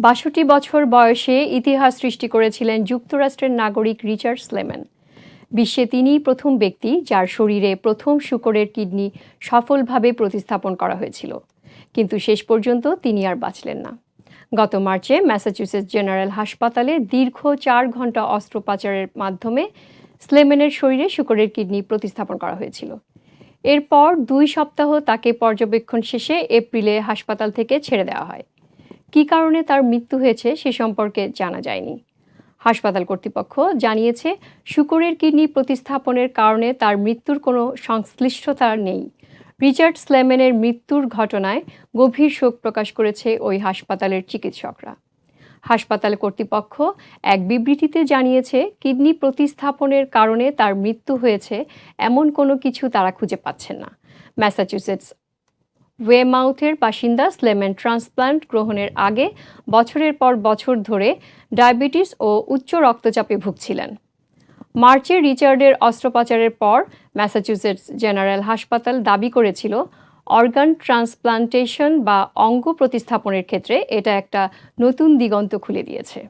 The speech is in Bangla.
বাষট্টি বছর বয়সে ইতিহাস সৃষ্টি করেছিলেন যুক্তরাষ্ট্রের নাগরিক রিচার্ড স্লেমেন বিশ্বে তিনিই প্রথম ব্যক্তি যার শরীরে প্রথম শুকরের কিডনি সফলভাবে প্রতিস্থাপন করা হয়েছিল। কিন্তু শেষ পর্যন্ত তিনি আর বাঁচলেন না। গত মার্চে ম্যাসাচুসেটস জেনারেল হাসপাতালে দীর্ঘ চার ঘণ্টা অস্ত্রোপচারের মাধ্যমে স্লেমেনের শরীরে শুকরের কিডনি প্রতিস্থাপন করা হয়েছিল। এরপর দুই সপ্তাহ তাকে পর্যবেক্ষণ শেষে এপ্রিলে হাসপাতাল থেকে ছেড়ে দেওয়া হয়। কী কারণে তার মৃত্যু হয়েছে সে সম্পর্কে জানা যায়নি। হাসপাতাল কর্তৃপক্ষ জানিয়েছে, শুকরের কিডনি প্রতিস্থাপনের কারণে তার মৃত্যুর কোনো সংশ্লিষ্টতা নেই। রিচার্ড স্লেমেনের মৃত্যুর ঘটনায় গভীর শোক প্রকাশ করেছে ওই হাসপাতালের চিকিৎসকরা। হাসপাতাল কর্তৃপক্ষ এক বিবৃতিতে জানিয়েছে, কিডনি প্রতিস্থাপনের কারণে তার মৃত্যু হয়েছে এমন কোনো কিছু তারা খুঁজে পাচ্ছেন না। ম্যাসাচুসেটস ওয়েমাউথের বাসিন্দা স্লেমেন ট্রান্সপ্লান্ট গ্রহণের আগে বছরের পর বছর ধরে ডায়াবেটিস ও উচ্চ রক্তচাপে ভুগছিলেন। মার্চে রিচার্ডের অস্ত্রোপচারের পর ম্যাসাচুসেটস জেনারেল হাসপাতাল দাবি করেছিল, অর্গান ট্রান্সপ্লান্টেশন বা অঙ্গ প্রতিস্থাপনের ক্ষেত্রে এটা একটা নতুন দিগন্ত খুলে দিয়েছে।